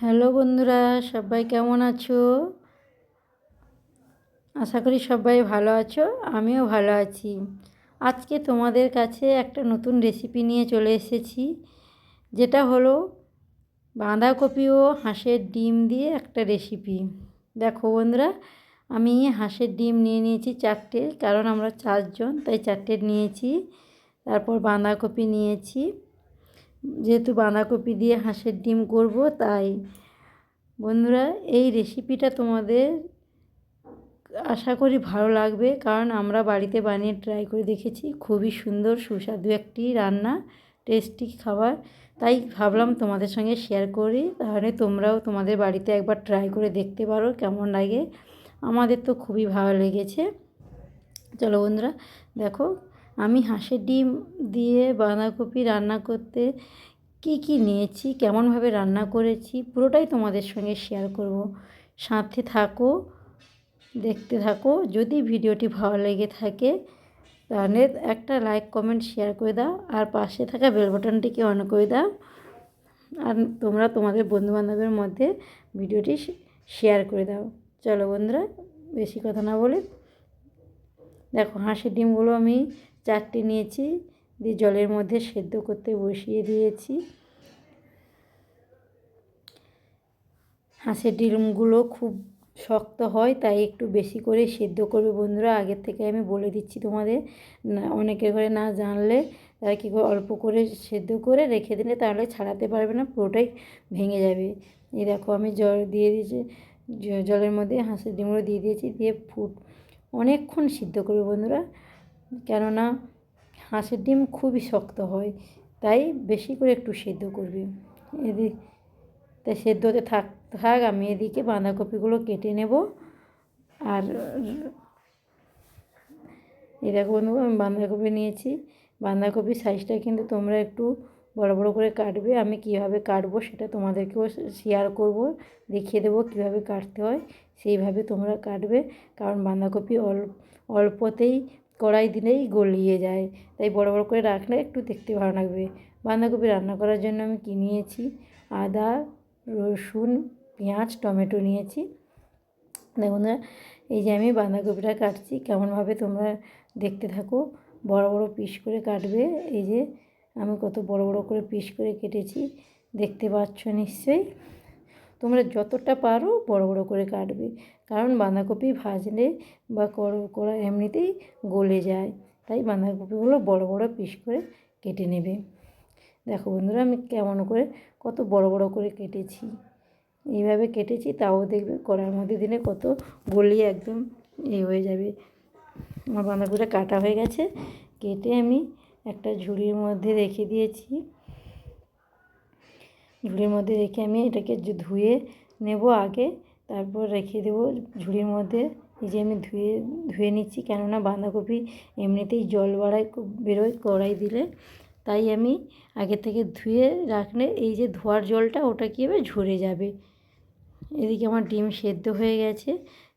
Hello বন্ধুরা, সবাই কেমন আছো? আশা করি সবাই ভালো আছো, আমিও ভালো আছি। আজকে তোমাদের কাছে একটা নতুন রেসিপি নিয়ে চলে এসেছি, যেটা হলো বাঁধাকপি ও হাঁসের ডিম দিয়ে একটা রেসিপি দেখো বন্ধুরা, আমি হাঁসের ডিম নিয়ে নিয়েছি চারটে, কারণ আমরা চারজন, তাই চারটে নিয়েছি। তারপর বাঁধাকপি নিয়েছি। যেহেতু বাঁধাকপি দিয়ে হাঁসের ডিম করব, তাই বন্ধুরা, এই রেসিপিটা তোমাদের আশা করি ভালো লাগবে। কারণ আমরা বাড়িতে বানিয়ে ট্রাই করে দেখেছি, খুবই সুন্দর, সুস্বাদু একটি রান্না টেস্টি খাবার। তাই ভাবলাম তোমাদের সঙ্গে শেয়ার করি, তাহলে তোমরাও তোমাদের বাড়িতে একবার ট্রাই করে দেখতে পারো কেমন লাগে। আমাদের তো খুবই ভালো লেগেছে। চলো বন্ধুরা, দেখো আমি হাঁসের ডিম দিয়ে বাঁধাকপি রান্না করতে কি কি নিয়েছি, কেমনভাবে রান্না করেছি, পুরোটাই তোমাদের সঙ্গে শেয়ার করব। সাথে থাকো, দেখতে থাকো, যদি ভিডিওটি ভালো লেগে থাকে তাহলে একটা লাইক কমেন্ট শেয়ার করে দাও আর পাশে থাকা বেল বাটনটিকে অন করে দাও। আর তোমরা তোমাদের বন্ধুবান্ধবের মধ্যে ভিডিওটি শেয়ার করে দাও। চলো বন্ধুরা, বেশি কথা না বলে দেখো হাঁসের ডিমগুলো আমি চারটে নিয়েছি, দিয়ে জলের মধ্যে সেদ্ধ করতে বসিয়ে দিয়েছি। হাঁসের ডিমগুলো খুব শক্ত হয়, তাই একটু বেশি করে সেদ্ধ করবে। বন্ধুরা আগের থেকে আমি বলে দিচ্ছি তোমাদের অনেকের ঘরে না জানলে তারা কী অল্প করে সেদ্ধ করে রেখে দিলে তাহলে ছাড়াতে পারবে না, পুরোটাই ভেঙে যাবে। এই দেখো, আমি জল দিয়ে দিয়েছি জলের মধ্যে হাঁসের ডিমগুলো দিয়ে দিয়েছি, দিয়ে ফুট, অনেকক্ষণ সিদ্ধ করবে বন্ধুরা। কেননা হাঁসের ডিম খুবই শক্ত হয়, তাই বেশি করে একটু সেদ্ধ করবে। এদিক তাই সেদ্ধ হতে থাক থাক, আমি এদিকে বাঁধাকপিগুলো কেটে নেব। আর এই দেখো বন্ধু, আমি বাঁধাকপি নিয়েছি। বাঁধাকপির সাইজটা কিন্তু তোমরা একটু বড় বড় করে কাটবে। আমি কীভাবে কাটবো সেটা তোমাদেরকেও শেয়ার করব, দেখিয়ে দেবো কীভাবে কাটতে হয়। সেইভাবে তোমরা কাটবে, কারণ বাঁধাকপি অল্প অল্পতেই কড়াই দিলেই গলিয়ে যায়। তাই বড় বড় করে রাখলে একটু দেখতে ভালো লাগবে। বাঁধাকপি রান্না করার জন্য আমি কি নিয়েছি? আদা, রসুন, পেঁয়াজ, টমেটো নিয়েছি। দেখুন, এই যে আমি বাঁধাকপিটা কাটছি, কেমনভাবে তোমরা দেখতে থাকো। বড় বড় পিস করে কাটবে। এই যে আমি কত বড় বড় করে পিস করে কেটেছি, দেখতে পাচ্ছ নিশ্চয়ই। তোমরা যতটা পারো বড় বড় করে কাটবে। কারণ বাঁধাকপি ভাজলে বা করা এমনিতেই গলে যায়। তাই বাঁধাকপিগুলো বড় বড় পিস করে কেটে নেবে। দেখো বন্ধুরা, আমি কেমন করে কত বড় বড় করে কেটেছি। এইভাবে কেটেছি, তাও দেখবে কড়ার মধ্যে দিলে কত গলিয়ে একদম এ হয়ে যাবে। আমার বাঁধাকপিটা কাটা হয়ে গেছে। কেটে আমি একটা ঝুড়ির মধ্যে রেখে দিয়েছি। ঝুড়ির মধ্যে রেখে আমি এটাকে ধুয়ে নেব আগে, তারপর রেখে দেবো ঝুড়ির মধ্যে। এই যে আমি ধুয়ে ধুয়ে নিচ্ছি, কেননা বাঁধাকপি এমনিতেই জল বাড়ায় বেরোয় কড়াই দিলে। তাই আমি আগে থেকে ধুয়ে রাখলে এই যে ধোয়ার জলটা ওটা কী হবে? ঝরে যাবে। এদিকে আমার ডিম সেদ্ধ হয়ে গেছে।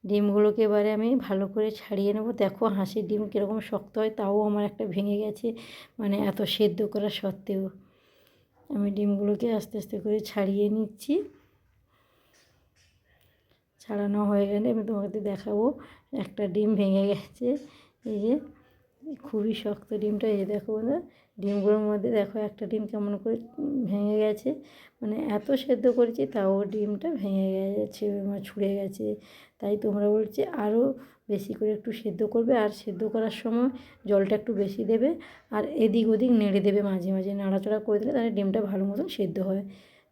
ডিমগুলোকে এবারে আমি ভালো করে ছাড়িয়ে নেব। দেখো হাঁসের ডিম কীরকম শক্ত হয়, তাও আমার একটা ভেঙে গেছে। মানে এত সেদ্ধ করা সত্ত্বেও। আমি ডিমগুলোকে আস্তে আস্তে করে ছাড়িয়ে নিচ্ছি। ছাড়ানো হয়ে গেলে আমি তোমাকে দেখাবো, একটা ডিম ভেঙে গেছে। এই যে, খুবই শক্ত ডিমটা, এই দেখো না ডিমগুলোর মধ্যে দেখো একটা ডিম কেমন করে ভেঙে গেছে। মানে এত সেদ্ধ করেছি তাও ডিমটা ভেঙে গেছে মানে ছুঁড়ে গেছে। তাই তোমরা বলছে আরও বেশি করে একটু সেদ্ধ করবে আর সেদ্ধ করার সময় জলটা একটু বেশি দেবে আর এদিক ওদিক নেড়ে দেবে মাঝে মাঝে নাড়াচাড়া করে দিলে তাহলে ডিমটা ভালো মতন সেদ্ধ হয়।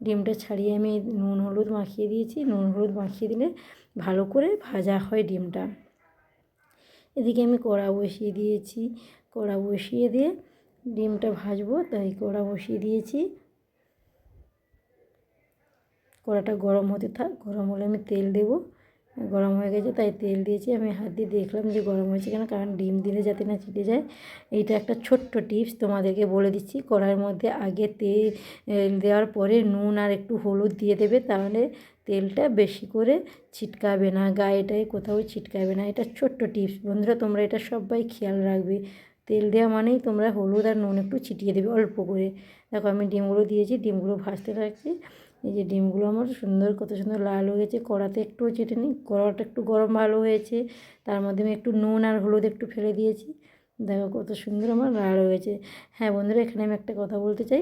ডিমটা ছাড়িয়ে আমি নুন, হলুদ মাখিয়ে দিয়েছি। নুন, হলুদ মাখিয়ে দিলে ভালো করে ভাজা হয় ডিমটা। এদিকে আমি কড়া বসিয়ে দিয়েছি। কড়া বসিয়ে দিয়ে ডিমটা ভাজবো, তাই কড়া বসিয়ে দিয়েছি। কড়াটা গরম হতে থাক, গরম হলে আমি তেল দেবো। গরম হয়ে গেছে, তাই তেল দিয়েছি। আমি হাত দিয়ে দেখলাম যে গরম হয়েছে কেন, কারণ ডিম দিলে যাতে না ছিটে যায়। এইটা একটা ছোট্ট টিপস তোমাদেরকে বলে দিচ্ছি। কড়াইয়ের মধ্যে আগে তেল দেওয়ার পরে নুন আর একটু হলুদ দিয়ে দেবে, তাহলে তেলটা বেশি করে ছিটকাবে না। গায়েটায় কোথাও ছিটকাবে না। এটা ছোট্ট টিপস। বন্ধুরা, তোমরা এটা সবাই খেয়াল রাখবে। তেল দেওয়া মানেই তোমরা হলুদ আর নুন একটু ছিটিয়ে দেবে অল্প করে। দেখো আমি ডিমগুলো দিয়েছি, ডিমগুলো ভাজতে থাকছি এই যে ডিমগুলো আমার সুন্দর কত সুন্দর লাল হয়েছে কড়াতে একটুও চেটে নিই কড়াটা একটু গরম ভালো হয়েছে। তার মধ্যে আমি একটু নুন আর হলুদ একটু ফেলে দিয়েছি। দেখো কত সুন্দর আমার লাল হয়েছে হ্যাঁ বন্ধুরা, এখানে আমি একটা কথা বলতে চাই।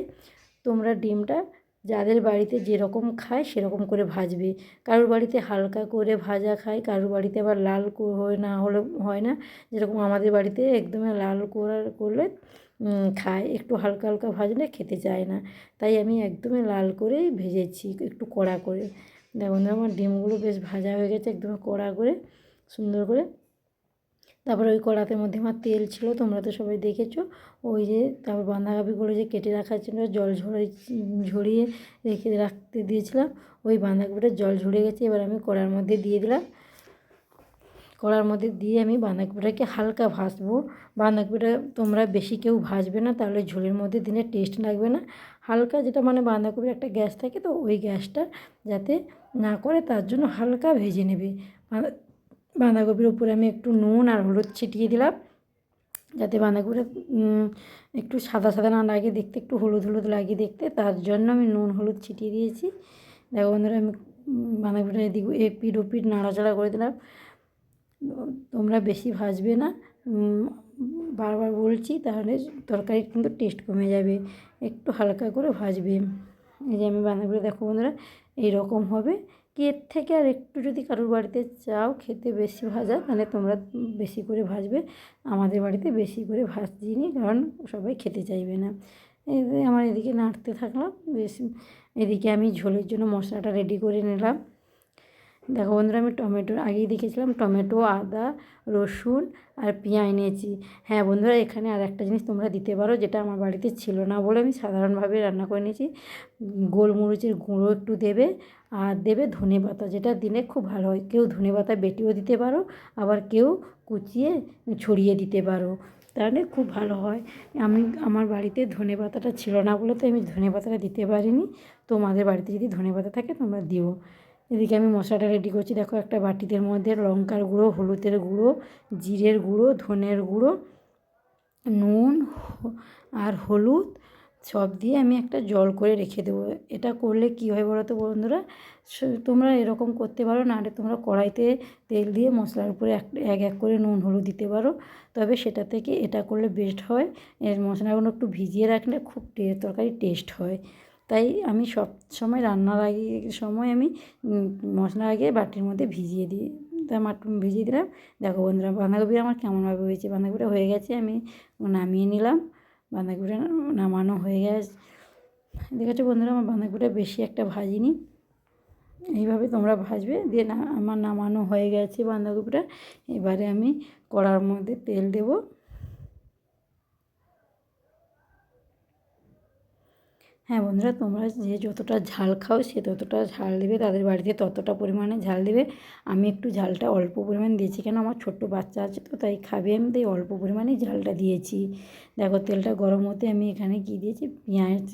তোমরা ডিমটা যাদের বাড়িতে যেরকম খায় সেরকম করে ভাজবে। কারোর বাড়িতে হালকা করে ভাজা খায়, কারোর বাড়িতে আবার লাল হয় না, হলে, হয় না। যেরকম আমাদের বাড়িতে একদমই লাল করার করলে খায়, একটু হালকা হালকা ভাজলে খেতে চায় না। তাই আমি একদমই লাল করেই ভেজেছি, একটু কড়া করে। দেখুন আমার ডিমগুলো বেশ ভাজা হয়ে গেছে একদম কড়া করে, সুন্দর করে। তারপরে ওই কড়াতে মধ্যে আমার তেল ছিল, তোমরা তো সবাই দেখেছ। ওই যে তারপর বাঁধাকপিগুলো যে কেটে রাখার জন্য জল ঝরে, ঝরিয়ে রেখে রাখতে দিয়েছিলাম, ওই বাঁধাকপিটা জল ঝরে গেছে, এবার আমি কড়ার মধ্যে দিয়ে দিলাম। কড়ার মধ্যে দিয়ে আমি বাঁধাকপিটাকে হালকা ভাজবো। বাঁধাকপিটা তোমরা বেশি কেউ ভাজবে না, তাহলে ঝোলের মধ্যে দিলে টেস্ট লাগবে না। হালকা যেটা মানে বাঁধাকপির একটা গ্যাস থাকে, তো ওই গ্যাসটা যাতে না করে তার জন্য হালকা ভেজে নেবে। বাঁধাকপির উপরে আমি একটু নুন আর হলুদ ছিটিয়ে দিলাম, যাতে বাঁধাকপিটা একটু সাদা সাদা না লাগে দেখতে, একটু হলুদ হলুদ লাগে দেখতে। তার জন্য আমি নুন হলুদ ছিটিয়ে দিয়েছি। দেখো বন্ধুরা, আমি বাঁধাকপিটা এদিক এপিট ওপিট নাড়াচাড়া করে দিলাম। তোমরা বেশি ভাজবে না। বারবার বলছি, তাহলে তরকারির কিন্তু টেস্ট কমে যাবে। একটু হালকা করে ভাজবে। এই যে আমি বাঁধাকপি দেখো বন্ধুরা, এইরকম হবে। কি এর থেকে আর একটু যদি কারোর বাড়িতে চাও খেতে বেশি ভাজা, তাহলে তোমরা বেশি করে ভাজবে। আমাদের বাড়িতে বেশি করে ভাজিনি কারণ সবাই খেতে চাইবে না। আমার এদিকে নাড়তে থাকলাম, বেশি এদিকে আমি ঝোলের জন্য মশলাটা রেডি করে নিলাম। দেখো বন্ধুরা আমি টমেটো আগেই দেখেছিলাম টমেটো, আদা, রসুন আর পেঁয়াজ নিয়েছি হ্যাঁ বন্ধুরা এখানে আর একটা জিনিস তোমরা দিতে পারো যেটা আমার বাড়িতে ছিল না বলে আমি সাধারণভাবে রান্না করে নিয়েছি গোলমরিচের গুঁড়ো একটু দেবে আর দেবে ধনে পাতা যেটা দিলে খুব ভালো হয়। কেউ ধনে পাতা বেটেও দিতে পারো, আবার কেউ কুচিয়ে ছড়িয়ে দিতে পারো। তাহলে খুব ভালো হয়। আমি, আমার বাড়িতে ধনে পাতাটা ছিল না বলে তো আমি ধনে পাতাটা দিতে পারিনি। তোমাদের বাড়িতে যদি ধনে পাতা থাকে তোমরা দিও। এদিকে আমি মশলাটা রেডি করছি। দেখো একটা বাটিদের মধ্যে লঙ্কার গুঁড়ো, হলুদের গুঁড়ো, জিরের গুঁড়ো, ধনের গুঁড়ো, নুন আর হলুদ সব দিয়ে আমি একটা জল করে রেখে দেবো। এটা করলে কী হয় বলো তো বন্ধুরা তোমরা এরকম করতে পারো নাহলে তোমরা কড়াইতে তেল দিয়ে মশলার উপরে এক এক করে নুন, হলুদ দিতে পারো। তবে সেটা থেকে এটা করলে বেস্ট হয়। এর মশলাগুলো একটু ভিজিয়ে রাখলে খুব তরকারি টেস্ট হয়। তাই আমি সব সময় রান্নার আগে, সময় আমি মশলা আগে বাটির মধ্যে ভিজিয়ে দিই। তা মাটন ভিজিয়ে দিলাম। দেখো বন্ধুরা, বাঁধাকপি আমার কেমনভাবে হয়েছে? বাঁধাকপিটা হয়ে গেছে, আমি নামিয়ে নিলাম। বাঁধাকপিটা নামানো হয়ে গেছে। দেখেছ বন্ধুরা, আমার বাঁধাকপিটা বেশি একটা ভাজিনি। এইভাবে তোমরা ভাজবে। দিয়ে না, আমার নামানো হয়ে গেছে বাঁধাকপিটা। এবারে আমি কড়ার মধ্যে তেল দেবো। হ্যাঁ বন্ধুরা, তোমরা যে যতটা ঝাল খাও সে ততটা ঝাল দেবে, তাদের বাড়িতে ততটা পরিমাণে ঝাল দেবে। আমি একটু ঝালটা অল্প পরিমাণ দিয়েছি, কেন আমার ছোট্ট বাচ্চা আছে তো, তাই খাবে আমি, তাই অল্প পরিমাণেই ঝালটা দিয়েছি। দেখো, তেলটা গরম হতে আমি এখানে কী দিয়েছি? পেঁয়াজ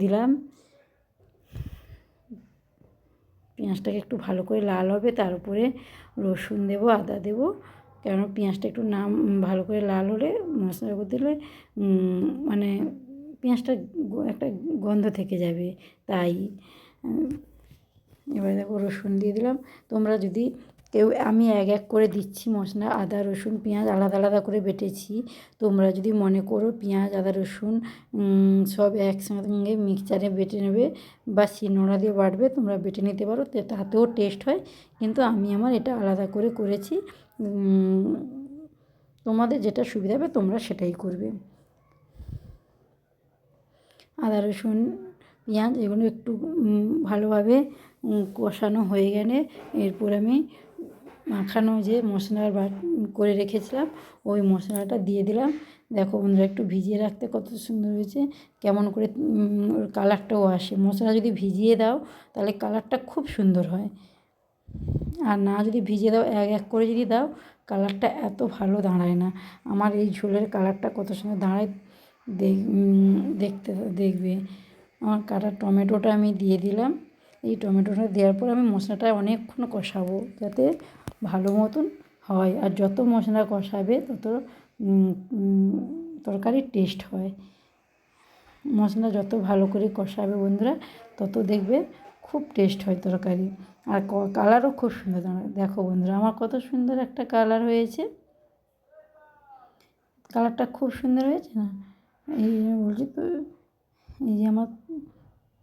দিলাম। পেঁয়াজটাকে একটু ভালো করে লাল হবে, তার উপরে রসুন দেবো, আদা দেবো। কেন, পেঁয়াজটা একটু নাম, ভালো করে লাল হলে, মশলার উপর দিলে মানে পেঁয়াজটা একটা গন্ধ থেকে যাবে, তাই এবারে দেখো রসুন দিয়ে দিলাম। তোমরা যদি কেউ, আমি এক এক করে দিচ্ছি মশলা, আদা, রসুন, পেঁয়াজ আলাদা আলাদা করে বেটেছি, তোমরা যদি মনে করো পেঁয়াজ, আদা, রসুন সব একসঙ্গে মিক্সচারে বেটে নেবে বা শিলনোড়া দিয়ে বাটবে, তোমরা বেটে নিতে পারো তাতেও টেস্ট হয়। কিন্তু আমি আমার এটা আলাদা করে করেছি তোমাদের যেটা সুবিধা হবে তোমরা সেটাই করবে। আদা, রসুন, পেঁয়াজ এগুলো একটু ভালোভাবে কষানো হয়ে গেলে এরপর আমি মাখানো যে মশলার বাট, করে রেখেছিলাম, ওই মশলাটা দিয়ে দিলাম। দেখো বন্ধুরা, একটু ভিজিয়ে রাখতে কত সুন্দর হয়েছে, কেমন করে ওর কালারটাও আসে। মশলা যদি ভিজিয়ে দাও, তাহলে কালারটা খুব সুন্দর হয়। আর না যদি ভিজিয়ে দাও, এক এক করে যদি দাও, কালারটা এত ভালো দাঁড়ায় না। আমার এই ঝোলের কালারটা কত সুন্দর দাঁড়ায় দেখতে, দেখবে। আমার কাটা টমেটোটা আমি দিয়ে দিলাম। এই টমেটোটা দেওয়ার পর আমি মশলাটা অনেকক্ষণ কষাবো যাতে ভালো মতন হয়। আর যত মশলা কষাবে, তত তরকারির টেস্ট হয়। মশলা যত ভালো করে কষাবে বন্ধুরা, তত দেখবে খুব টেস্ট হয় তরকারি। আর কালারও খুব সুন্দর। দেখো বন্ধুরা, আমার কত সুন্দর একটা কালার হয়েছে। কালারটা খুব সুন্দর হয়েছে না? এই বলছি তো, এই যে আমার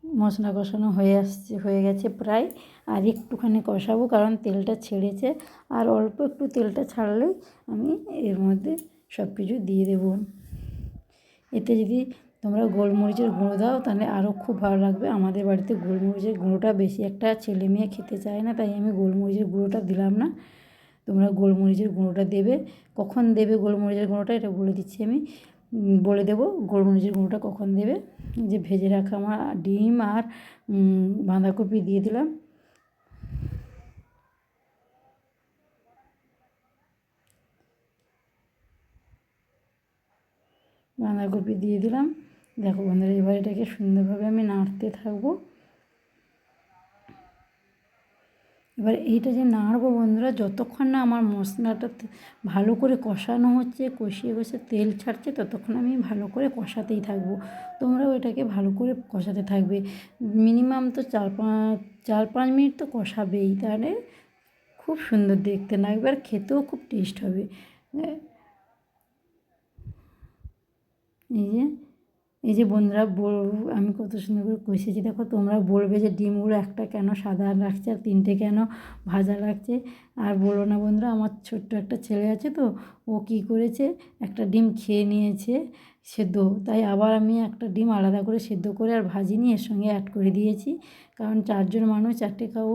মশলা কষানো হয়ে আসছে, হয়ে গেছে প্রায়। আর একটুখানি কষাবো কারণ তেলটা ছেড়েছে। আর অল্প একটু তেলটা ছাড়লেই আমি এর মধ্যে সব কিছু দিয়ে দেবো। এতে যদি তোমরা গোলমরিচের গুঁড়ো দাও, তাহলে আরও খুব ভালো লাগবে। আমাদের বাড়িতে গোলমরিচের গুঁড়োটা বেশি একটা ছেলে মেয়ে খেতে চায় না, তাই আমি গোলমরিচের গুঁড়োটা দিলাম না। তোমরা গোলমরিচের গুঁড়োটা দেবে। কখন দেবে গোলমরিচের গুঁড়োটা, এটা বলে দিচ্ছি আমি। বলে দেবো গোলমরিচের গুঁড়োটা কখন দেবে? যে ভেজে রাখা আমার ডিম আর বাঁধাকপি দিয়ে দিলাম। বাঁধাকপি দিয়ে দিলাম। দেখো বন্ধুরা, এবার এটাকে সুন্দরভাবে আমি নাড়তে থাকব। এবার এইটা যে নাড়বো বন্ধুরা, যতক্ষণ না আমার মশলাটা ভালো করে কষানো হচ্ছে, কষিয়ে কষে তেল ছাড়ছে, ততক্ষণ আমি ভালো করে কষাতেই থাকব। তোমরাও এটাকে ভালো করে কষাতে থাকবে। মিনিমাম তো চার পাঁচ চার পাঁচ মিনিট তো কষাবেই, তাহলে খুব সুন্দর দেখতে লাগবে আর খেতেও খুব টেস্ট হবে। এই যে এই যে বন্ধুরা বল, আমি কত সুন্দর করে কষেছি। দেখো, তোমরা বলবে যে ডিমগুলো একটা কেন, সাদা লাগছে আর তিনটে কেন ভাজা লাগছে? আর বলো না বন্ধুরা, আমার ছোট্ট একটা ছেলে আছে তো, ও কী করেছে? একটা ডিম খেয়ে নিয়েছে সেদ্ধ। তাই আবার আমি একটা ডিম আলাদা করে সেদ্ধ করে আর ভাজি নিয়ে এর সঙ্গে অ্যাড করে দিয়েছি। কারণ চারজন মানুষ, চারটে খাব,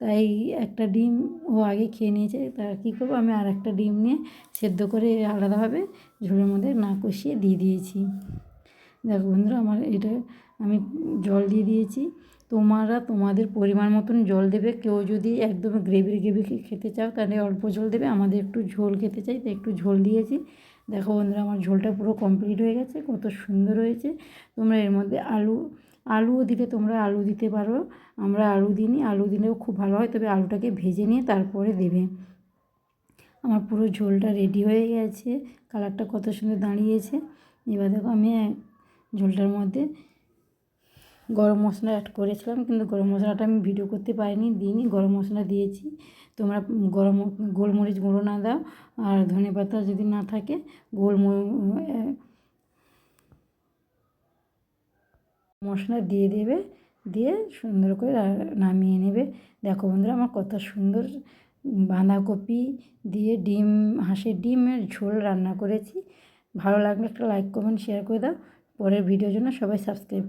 তাই একটা ডিম ও আগে খেয়ে নিয়েছে। তা কী করব, আমি আর একটা ডিম নিয়ে সেদ্ধ করে আলাদাভাবে ঝোলের মধ্যে না কষিয়ে দিয়ে দিয়েছি। দেখো বন্ধুরা আমার এটা আমি জল দিয়ে দিয়েছি। তোমরা তোমাদের পরিমাণ মতন জল দেবে। কেউ যদি একদম গ্রেভি গ্রেভি খেতে চাও তাহলে অল্প জল দেবে। আমাদের একটু ঝোল খেতে চাই তো একটু ঝোল দিয়েছি। দেখো বন্ধুরা আমার ঝোলটা পুরো কমপ্লিট হয়ে গেছে, কত সুন্দর হয়েছে। তোমরা এর মধ্যে আলু, আলুও দিলে তোমরা আলু দিতে পারো। আমরা আলু দিইনি, আলু দিলেও খুব ভালো হয়, তবে আলুটাকে ভেজে নিয়ে তারপরে দেবে। আমার পুরো ঝোলটা রেডি হয়ে গেছে কালারটা কত সুন্দর দাঁড়িয়েছে। এবার দেখো আমি ঝোলটার মধ্যে গরম মশলা অ্যাড করেছিলাম, কিন্তু গরম মশলাটা আমি ভিডিও করতে পারিনি, দিইনি, গরম মশলা দিয়েছি। তোমরা গরম গোলমরিচ গুঁড়ো না দাও, আর ধনে পাতা যদি না থাকে গোলমরিচ মশলা দিয়ে দেবে, দিয়ে সুন্দর করে নামিয়ে নেবে। দেখো বন্ধুরা, আমার কত সুন্দর বাঁধাকপি দিয়ে ডিম, হাঁসের ডিমের ঝোল রান্না করেছি। ভালো লাগলে একটা লাইক কমেন্ট শেয়ার করে দাও। পরের ভিডিওর জন্য সবাই সাবস্ক্রাইব